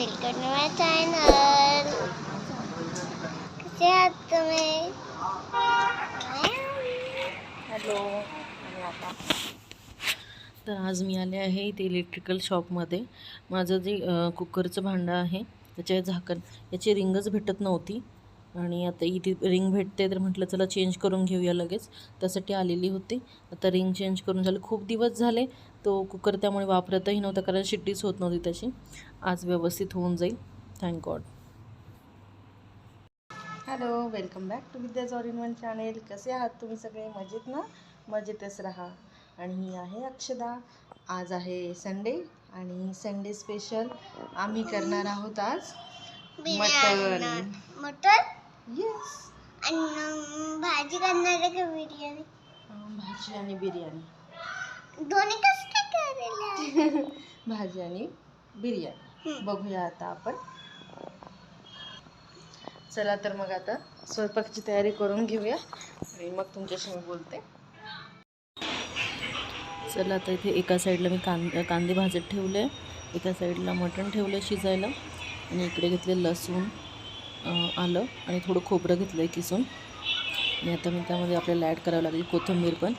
Welcome to my channel कसे आहात तुम्ही? हॅलो आता तर आज मी आले आहे इथे इलेक्ट्रिकल शॉपमध्ये माझं जे कुकरचं भांडं आहे त्याचे झाकण. याची रिंगच भेटत नव्हती. आणि आता इथे रिंग भेटते तर म्हटलं चला चेंज करून घेऊया लगेच. त्यासाठी आलेली होती. आता रिंग चेंज करून झालं. खूप दिवस झाले तो कुकर त्यामुळे वापरतही नव्हता कारण शिट्टीच होत नव्हती त्याची. आज व्यवस्थित होऊन जाईल. Thank God hello welcome back to Vidya's all in one channel कसे आहात तुम्ही सगळे? मजेत ना? मजेतच राहा. आणि ही आहे अक्षदा. आज आहे संडे आणि संडे स्पेशल आम्ही करणार आहोत आज मटन मटन येस आणि अं, भाजी करणार आहे का बिर्याणी? भाजी आणि बिर्याणी. दोन्ही कसं काय करेल भाजी आणि बिर्याणी. बघूया आता आपण. चला तर मग आता स्वयंपाकाची तयारी करून घेऊया. आणि मग तुमच्याशी मी बोलते. चला आता इथे एका साईडला मी कां कांदे भाजत ठेवले. एका साईडला मटण ठेवलं शिजायला. आणि इकडे घेतले लसूण. आलं आणि थोडं खोबरं घेतलं आहे किसून. आणि आता मी त्यामध्ये आपल्याला ॲड करावं लागेल कोथिंबीर पण.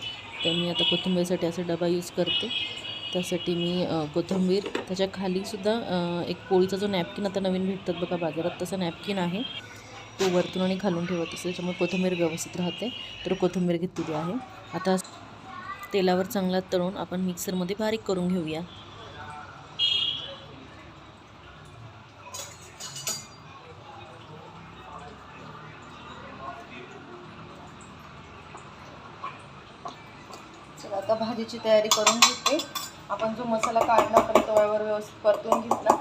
तर मी आता कोथिंबीरसाठी असा डबा यूज करते. त्यासाठी मी कोथिंबीर. त्याच्या खालीसुद्धा एक पोळीचा जो नॅपकिन आता नवीन भेटतात बघा बाजारात तसा नॅपकिन आहे. तो वरतून आणि खालून ठेवत असते त्याच्यामुळे कोथिंबीर व्यवस्थित राहते. तर कोथिंबीर घेतलेली आहे. आता तेलावर चांगला तळून आपण मिक्सरमध्ये बारीक करून घेऊया. तर आता भाजीची तयारी करून घेते. आपण जो मसाला काढला आपण तव्यावर व्यवस्थित परतून घेतला.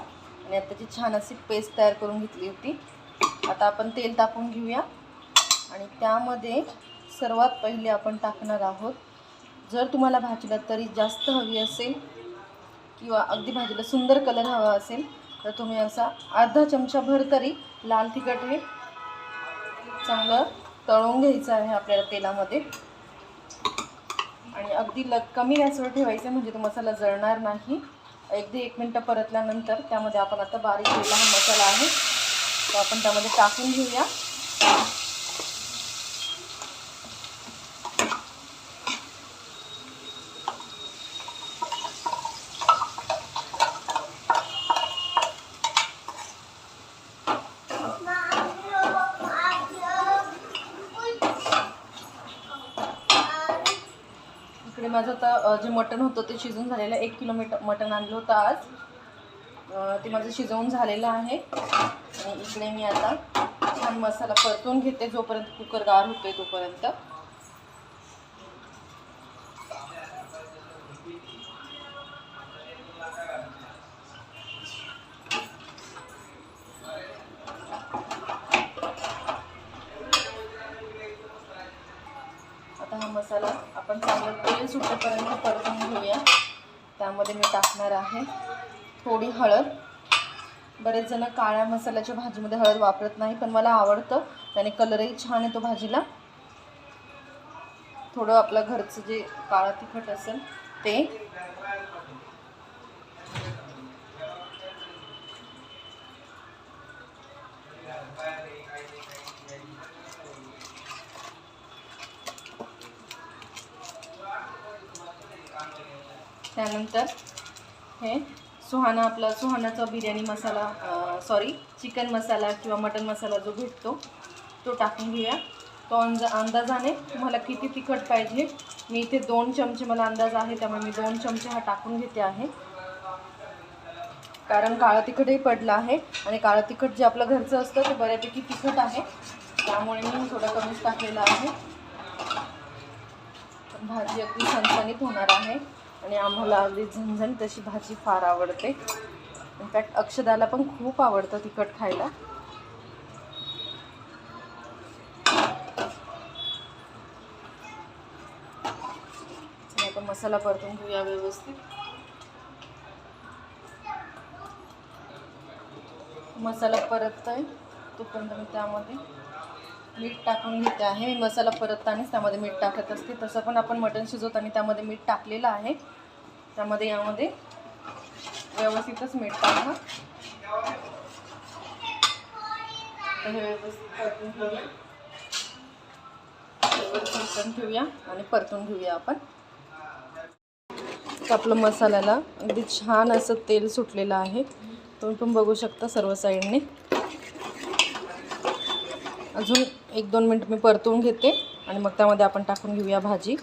आणि आता छान अशी पेस्ट तयार करून घेतली होती. आता आपण तेल टाकून घेऊया. आणि त्यामध्ये सर्वात पहिले आपण टाकणार आहोत. जर तुम्हाला भाजीला तरी जास्त हवी असेल किंवा अगदी भाजीला सुंदर कलर हवा असेल तर तुम्ही असा अर्धा चमचाभर तरी लाल तिखट हे चांगलं तळून घ्यायचं आहे आपल्याला तेलामध्ये. आणि अगदी ल कमी गॅसवर ठेवायचं आहे म्हणजे तो मसाला जळणार नाही. अगदी एक मिनटं परतल्यानंतर त्यामध्ये आपण आता बारीक केलेला हा मसाला आहे. तो आपण त्यामध्ये टाकून घेऊया. इकडे माझं आता जे मटण होतं ते शिजून झालेलं आहे. एक किलो मिट मटण आणलं होतं आज. ते माझं शिजवून झालेलं आहे. आणि इकडे मी आता छान मसाला परतून घेते जोपर्यंत कुकर गार होते तोपर्यंत. आता हा मसाला आपण चांगलं तेल सुटेपर्यंत परतून घेऊया. त्यामध्ये मी टाकणार आहे थोडी हळद. बरेच जण काळ्या मसाल्याच्या भाजीमध्ये हळद वापरत नाही पण मला आवडतं. त्याने कलरही छान येतो भाजीला. थोडं आपलं घरचं जे काळा तिखट असेल ते. त्यानंतर हे सुहाना आपला सुहानाचा बिर्याणी मसाला सॉरी चिकन मसाला किंवा मटन मसाला जो भेटतो तो टाकून घेऊया. तो अंजा अंदाजाने तुम्हाला किती तिखट पाहिजे. मी इथे दोन चमचे मला अंदाज आहे त्यामुळे मी दोन चमचे हा टाकून घेते आहे. कारण काळं तिखटही पडलं आहे आणि काळं तिखट जे आपलं घरचं असतं ते बऱ्यापैकी तिखट आहे. त्यामुळे मी थोडं कमीच टाकलेलं आहे. भाजी अगदी सणसणीत होणार आहे. आणि आम्हाला अगदी झणझण तशी भाजी फार आवडते. इनफॅक्ट अक्षदाला पण खूप आवडतं तिखट खायला. आता मसाला परतून घेऊया व्यवस्थित. मसाला परततोय तोपर्यंत मी त्यामध्ये मीठ टाकून घेते आहे. मी मसाला परततानाच त्यामध्ये मीठ टाकत असते. तसं पण आपण मटण शिजवताना त्यामध्ये मीठ टाकलेलं आहे. त्यामध्ये यामध्ये व्यवस्थितच मीठ टाकणं हे व्यवस्थित परतून घेऊया. ठेवूया आणि परतून घेऊया आपण. आपलं मसाल्याला अगदी छान असं तेल सुटलेलं आहे. तुम्ही पण बघू शकता सर्व साईडने. अजून एक दोन मिनटं मी परतून घेते आणि मग त्यामध्ये आपण टाकून घेऊया भाजी.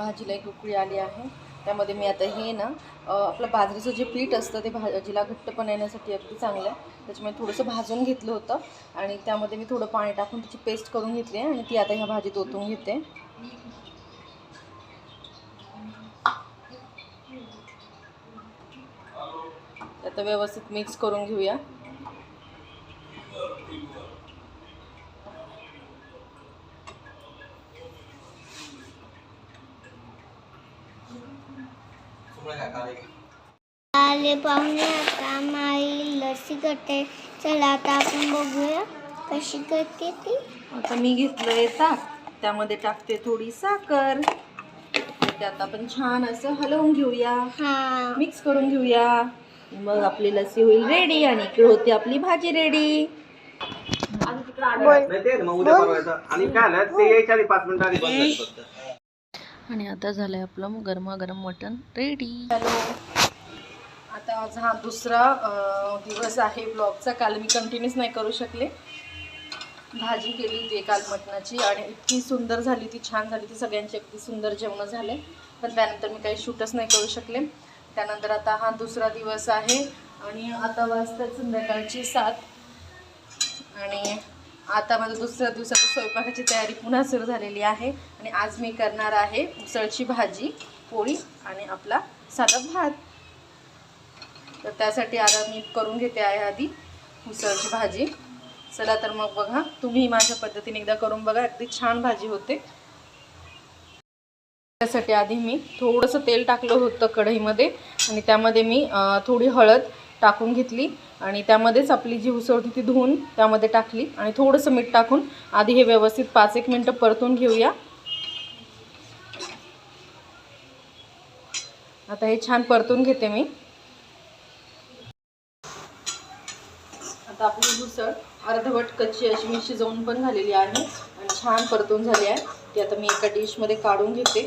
भाजीला एक उकळी आली आहे. त्यामध्ये मी आता हे ना आपलं बाजरीचं जे पीठ असतं ते भाजीला घट्टपणा येण्यासाठी अगदी चांगलं आहे. त्याच्यामुळे थोडंसं भाजून घेतलं होतं आणि त्यामध्ये मी थोडं पाणी टाकून त्याची पेस्ट करून घेतली आहे आणि ती आता ह्या भाजीत ओतून घेते. आता व्यवस्थित मिक्स करून घेऊया. आले पाहुणे आता माई लस्सी करते. चला आता आपण बघूया कशी करते ती. आता मी घेतलंय ताक त्यामध्ये टाकते थोडी साखर. ते आता आपण छान असं हलवून घेऊया. हा. मिक्स करून घेऊया. मग आपली लस्सी होईल रेडी आणि इकडे होती आपली भाजी रेडी आणि काय आलं ते यायच्या आधी पाच मिनिटं आधी बंद झाली फक्त. आणि आता झालं आहे आपलं गरमागरम मटन रेडी हॅलो. आता आज हा दुसरा दिवस आहे ब्लॉगचा. काल मी कंटिन्यूच नाही करू शकले. भाजी केली होती काल मटणाची आणि इतकी सुंदर झाली ती छान झाली ती. सगळ्यांची अगदी सुंदर जेवणं झाले. पण त्यानंतर मी काही शूटच नाही करू शकले. त्यानंतर आता हा दुसरा दिवस आहे आणि आता वाजतात संध्याकाळची सात. आणि आता माझं दुसऱ्या दिवसाची स्वयंपाकाची तयारी पुन्हा सुरू झालेली आहे. आणि आज मी करणार आहे उसळची भाजी पोळी आणि आपला साधा भात. तर त्यासाठी आता मी करून घेते आहे आधी उसळची भाजी. चला तर मग बघा तुम्ही माझ्या पद्धतीने एकदा करून बघा अगदी छान भाजी होते. त्यासाठी आधी मी थोडंसं तेल टाकलं होतं कढईमध्ये. आणि त्यामध्ये मी थोडी हळद टाकून घेतली. आणि त्यामध्येच आपली जी उसळ होती ती धुवून त्यामध्ये टाकली आणि थोडंसं मीठ टाकून आधी हे व्यवस्थित पाच एक मिनटं परतून घेऊया. आता हे छान परतून घेते मी. आता आपली उसळ अर्धवट कच्ची अशी मी शिजवून पण झालेली आहे आणि छान परतून झाली आहे. ती आता मी एका डिशमध्ये काढून घेते.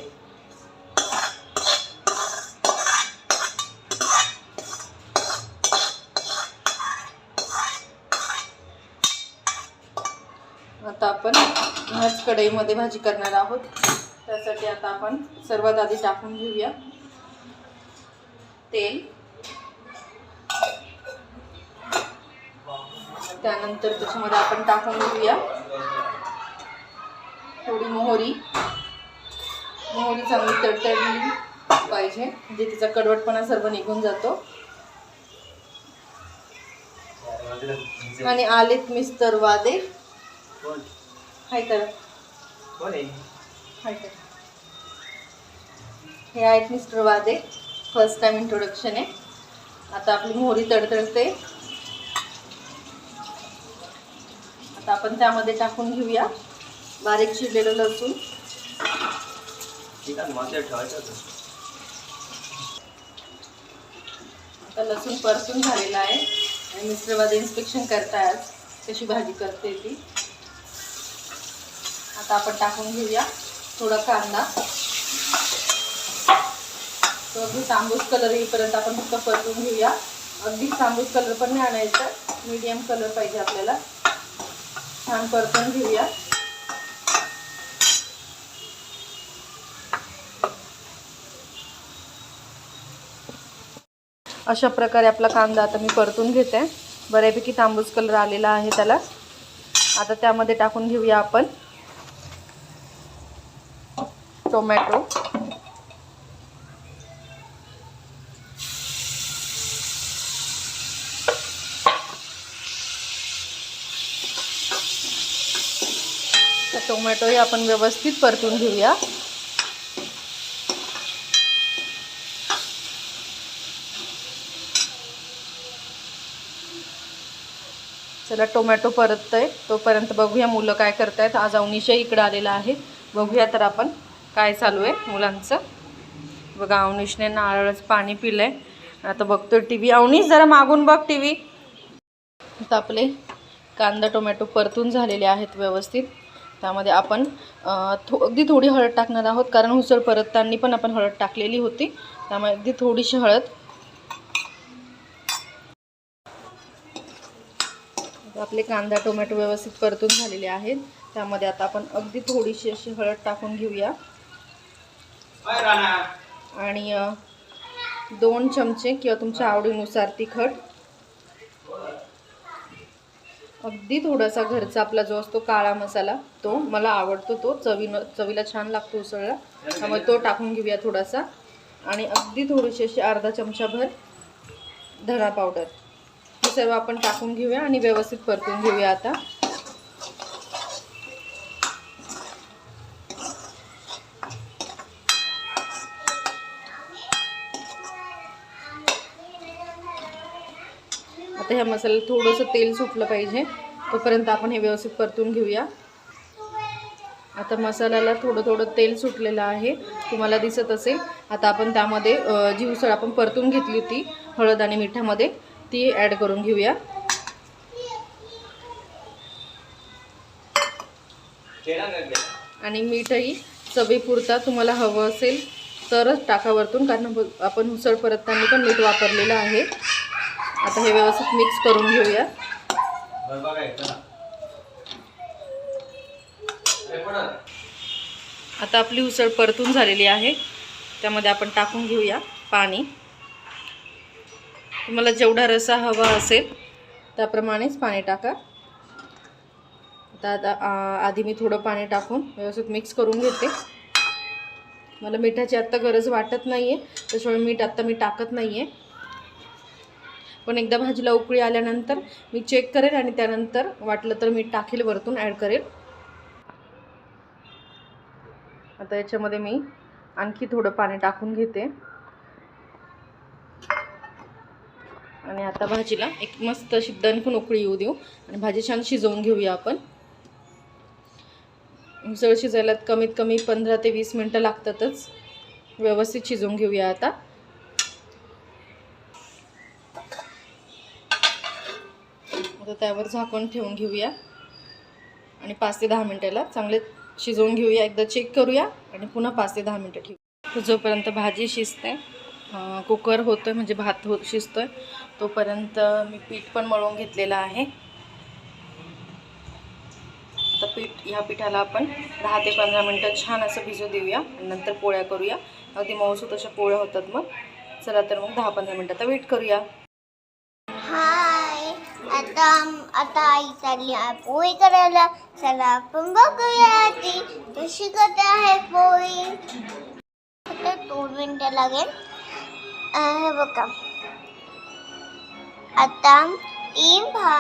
आता आपण ह्याच कढईमध्ये भाजी करणार आहोत. त्यासाठी आता आपण सर्वात आधी टाकून घेऊया. तेल. त्यानंतर त्याच्यामध्ये आपण टाकून घेऊया. थोडी मोहरी. मोहरी चांगली तडतडली पाहिजे म्हणजे तिचा कडवटपणा सर्व निघून जातो. आणि आलेत मिस्तर वादे. हाय करा हाय करा हे आहेत मिस्टर वादे. फर्स्ट टाइम इंट्रोडक्शन आहे. आता आपली मोहरी तडतडते. आता आपण त्यामध्ये टाकून घेऊया. बारीक चिरलेलं लसूण. आता लसूण परतून झालेला आहे. आणि मिस्टर वादे इन्स्पेक्शन करतायत. कशी भाजी करते ती. आता आपण टाकून घेऊया थोडा कांदा. तो अगदी तांबूस कलर येईपर्यंत आपण फक्त परतून घेऊया. अगदी तांबूस कलर पण नाही आणायचा. मीडियम कलर पाहिजे आपल्याला. छान परतून घेऊया. अशा प्रकारे आपला कांदा आता मी परतून घेते. बऱ्यापैकी तांबूस कलर आलेला आहे त्याला. आता त्यामध्ये टाकून घेऊया आपण. टोमॅटो टोमॅटो हे आपण व्यवस्थित परतून घेऊया. चला टोमॅटो परततंय. तोपर्यंत बघूया मुलं काय करतायत. आज अवनिशय इकडं आलेला आहे. बघूया तर आपण. काय चालू आहे मुलांचं? बघा अवनीशने नारळच पाणी पिलंय. आता बघतोय टी व्ही अवनीश जरा मागून बघ टी व्ही आता आपले कांदा टोमॅटो परतून झालेले आहेत व्यवस्थित. त्यामध्ये आपण थो अगदी थोडी हळद टाकणार आहोत कारण उसळ परतताना पण आपण हळद टाकलेली होती. त्यामुळे अगदी थोडीशी हळद. आपले कांदा टोमॅटो व्यवस्थित परतून झालेले आहेत. त्यामध्ये आता आपण अगदी थोडीशी अशी हळद टाकून घेऊया. आणि दोन चमचे किंवा तुमच्या आवडीनुसार तिखट. अगदी थोडासा घरचा आपला जो असतो काळा मसाला तो मला आवडतो तो चवीनं चवीला छान लागतो उसळला. त्यामुळे तो टाकून घेऊया थोडासा. आणि अगदी थोडीशी अशी अर्धा चमचाभर धणा पावडर. हे सर्व आपण टाकून घेऊया आणि व्यवस्थित परतून घेऊया आता. आता ह्या मसाल्याला थोडंसं तेल सुटलं पाहिजे. तोपर्यंत आपण हे व्यवस्थित परतून घेऊया. आता मसाल्याला थोडं थोडं तेल सुटलेलं आहे. तुम्हाला दिसत असेल. आता आपण त्यामध्ये जी उसळ आपण परतून घेतली होती हळद आणि मिठामध्ये ती ॲड करून घेऊया. आणि मीठही चवीपुरता तुम्हाला हवं असेल तरच टाकावरतून कारण आपण उसळ परतताना पण मीठ वापरलेलं आहे. आता हे व्यवस्थित मिक्स करून घेऊया. आता आपली उसळ परतून झालेली आहे. त्यामध्ये आपण टाकून घेऊया पाणी. तुम्हाला जेवढा रसा हवा असेल त्याप्रमाणेच पाणी टाका. आता आता आधी मी थोडं पाणी टाकून व्यवस्थित मिक्स करून घेते. मला मिठाची आत्ता गरज वाटत नाही आहे त्याच्यामुळे मीठ आत्ता मी टाकत नाही आहे पण एकदा भाजीला उकळी आल्यानंतर मी चेक करेल आणि त्यानंतर वाटलं तर मी टाकेल वरतून ॲड करेल. आता याच्यामध्ये मी आणखी थोडं पाणी टाकून घेते. आणि आता भाजीला एक मस्त अशी दणकून उकळी येऊ देऊ आणि भाजी छान शिजवून घेऊया आपण. उसळ शिजायला कमीत कमी पंधरा ते वीस मिनटं लागतातच. व्यवस्थित शिजवून घेऊया आता. आता त्यावर झाकून ठेवून घेऊया. आणि पाच ते दहा मिनटाला चांगले शिजवून घेऊया. एकदा चेक करूया आणि पुन्हा पाच ते दहा मिनटं ठेवू. जोपर्यंत भाजी शिजते कुकर होतं आहे म्हणजे भात हो शिजतो आहे तोपर्यंत मी पीठ पण मळून घेतलेलं आहे. आता पीठ ह्या पिठाला आपण दहा ते पंधरा मिनटं छान असं भिजू देऊया आणि नंतर पोळ्या करूया. अगदी मऊसूत अशा पोळ्या होतात मग. चला तर मग दहा पंधरा मिनटं आता वेट करूया. आता आता आई चालली आहे पोळी करायला. चला आपण बघूया ती कशी करते आहे पोळी. आता दोन मिनटं लागेल. बघा. आता तीन भा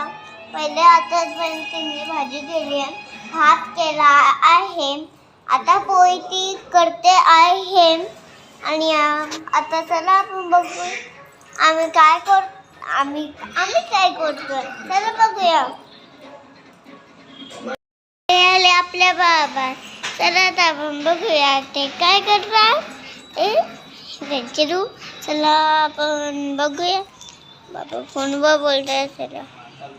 पहिले आतापर्यंत तिने भाजी केली आहे भात केला आहे. आता पोळी ती करते आहे. आणि आता चला आपण बघू आम्ही काय करतो? आम्ही आम्ही काय करतो चला बघूया. आले आपल्या बाबा. चला आता आपण बघूया ते काय करतात. ए त्यांचे रूप चला आपण बघूया. बाबा फोनवर बोलतोय चला.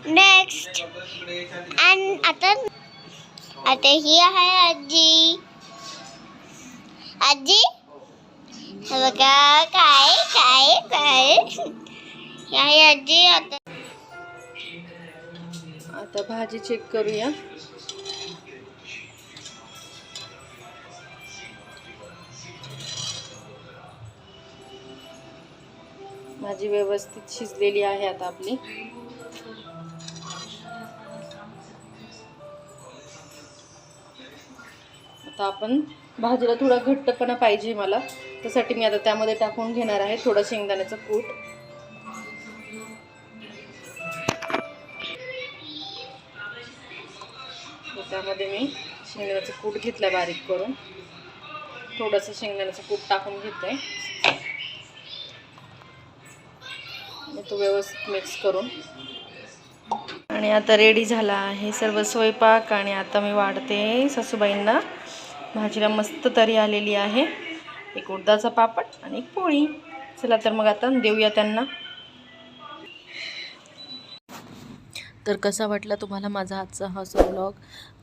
नेक्स्ट आणि आता आता ही आहे आजी. आजी? बघा काय काय काय? आजी आता आता भाजी चेक करूया. भाजी व्यवस्थित शिजलेली आहे आता आपली. आता आपण भाजीला थोडा घट्टपणा पाहिजे मला. त्यासाठी मी आता त्यामध्ये टाकून घेणार आहे थोडं शेंगदाण्याचं कूट. त्यामध्ये मी शेंगदाण्याचं कूट घेतलं बारीक करून. थोडंसं शेंगदाण्याचं कूट टाकून घेते. तो व्यवस्थित मिक्स करून. आणि आता रेडी झाला आहे सर्व स्वयंपाक आणि आता मी वाढते सासूबाईंना. भाजीला मस्त तरी आलेली आहे. एक उडदाचा पापड आणि एक पोळी. चला तर मग आता देऊया त्यांना. तर कसा वाटला तुम्हाला माझा आजचा हा सो ब्लॉग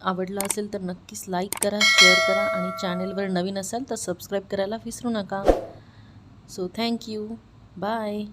आवडला असेल तर नक्कीच लाईक करा शेअर करा आणि चॅनेलवर नवीन असाल तर सबस्क्राईब करायला विसरू नका. So thank you bye